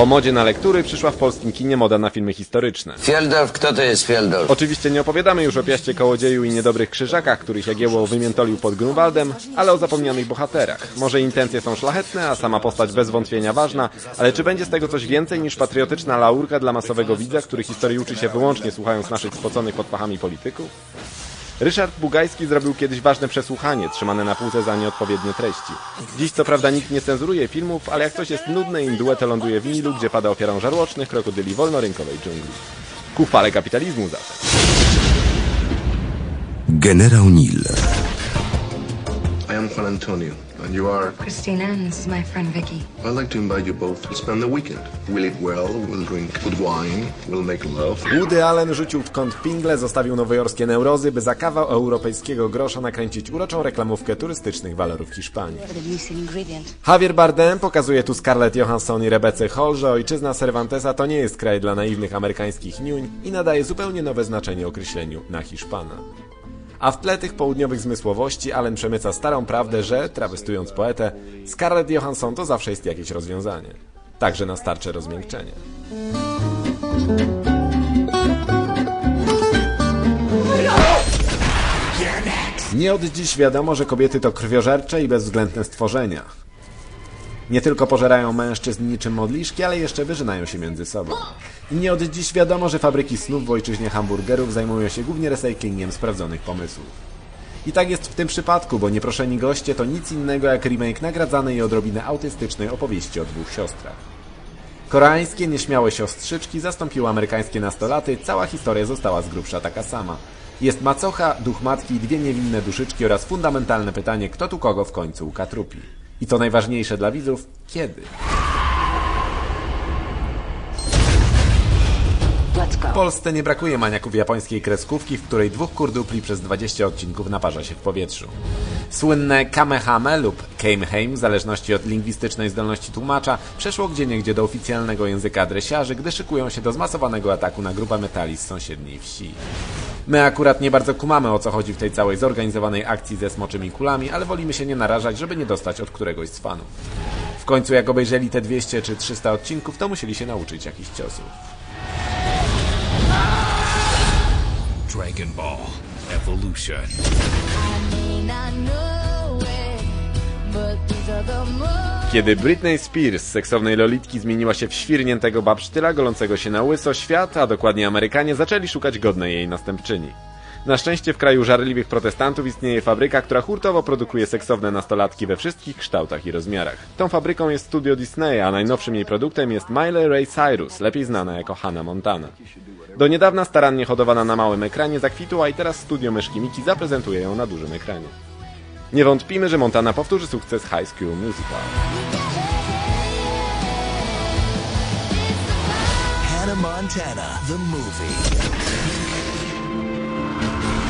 Po modzie na lektury przyszła w polskim kinie moda na filmy historyczne. Fieldorf, kto to jest Fieldorf? Oczywiście nie opowiadamy już o piaście kołodzieju i niedobrych krzyżakach, których Jagiełło wymiętolił pod Grunwaldem, ale o zapomnianych bohaterach. Może intencje są szlachetne, a sama postać bez wątpienia ważna, ale czy będzie z tego coś więcej niż patriotyczna laurka dla masowego widza, który historii uczy się wyłącznie słuchając naszych spoconych pod pachami polityków? Ryszard Bugajski zrobił kiedyś ważne przesłuchanie, trzymane na półce za nieodpowiednie treści. Dziś co prawda nikt nie cenzuruje filmów, ale jak coś jest nudne, im duetę ląduje w Nilu, gdzie pada ofiarą żarłocznych krokodyli wolnorynkowej dżungli. Ku chwale kapitalizmu zatem. Generał Nil. I am Juan Antonio, and you are. Christina, and this is my friend Vicky. I'd like to invite you both to spend the weekend. We'll eat well, we'll drink good wine, we'll make love. Woody Allen rzucił w kąt pingle, zostawił nowojorskie neurozy, by za kawał europejskiego grosza nakręcić uroczą reklamówkę turystycznych walorów Hiszpanii. The missing ingredient. Javier Bardem pokazuje tu Scarlett Johansson i Rebece Hall, że ojczyzna Cervantesa to nie jest kraj dla naiwnych amerykańskich niuń i nadaje zupełnie nowe znaczenie określeniu na Hiszpana. A w tle tych południowych zmysłowości Allen przemyca starą prawdę, że, trawestując poetę, Scarlett Johansson to zawsze jest jakieś rozwiązanie. Także na starcze rozmiękczenie. Nie od dziś wiadomo, że kobiety to krwiożercze i bezwzględne stworzenia. Nie tylko pożerają mężczyzn niczym modliszki, ale jeszcze wyżynają się między sobą. I nie od dziś wiadomo, że fabryki snów w ojczyźnie hamburgerów zajmują się głównie recyklingiem sprawdzonych pomysłów. I tak jest w tym przypadku, bo nieproszeni goście to nic innego jak remake nagradzanej odrobinę autystycznej opowieści o dwóch siostrach. Koreańskie nieśmiałe siostrzyczki zastąpiły amerykańskie nastolaty, cała historia została z grubsza taka sama. Jest macocha, duch matki, dwie niewinne duszyczki oraz fundamentalne pytanie, kto tu kogo w końcu ukatrupi. I to najważniejsze dla widzów, kiedy? W. Polsce nie brakuje maniaków japońskiej kreskówki, w której dwóch kurdupli przez 20 odcinków naparza się w powietrzu. Słynne Kamehame lub Keimheim, w zależności od lingwistycznej zdolności tłumacza, przeszło gdzieniegdzie do oficjalnego języka dresiarzy, gdy szykują się do zmasowanego ataku na grupę metali z sąsiedniej wsi. My akurat nie bardzo kumamy o co chodzi w tej całej zorganizowanej akcji ze smoczymi kulami, ale wolimy się nie narażać, żeby nie dostać od któregoś z fanów. W końcu jak obejrzeli te 200 czy 300 odcinków, to musieli się nauczyć jakichś ciosów. Dragon Ball Evolution. Kiedy Britney Spears z seksownej lolitki zmieniła się w świrniętego babsztyla golącego się na łyso, świat, a dokładnie Amerykanie, zaczęli szukać godnej jej następczyni. Na szczęście w kraju żarliwych protestantów istnieje fabryka, która hurtowo produkuje seksowne nastolatki we wszystkich kształtach i rozmiarach. Tą fabryką jest studio Disneya, a najnowszym jej produktem jest Miley Ray Cyrus, lepiej znana jako Hannah Montana. Do niedawna starannie hodowana na małym ekranie zakwitła i teraz studio Myszki Miki zaprezentuje ją na dużym ekranie. Nie wątpimy, że Montana powtórzy sukces High School Musical. Hannah Montana, the movie.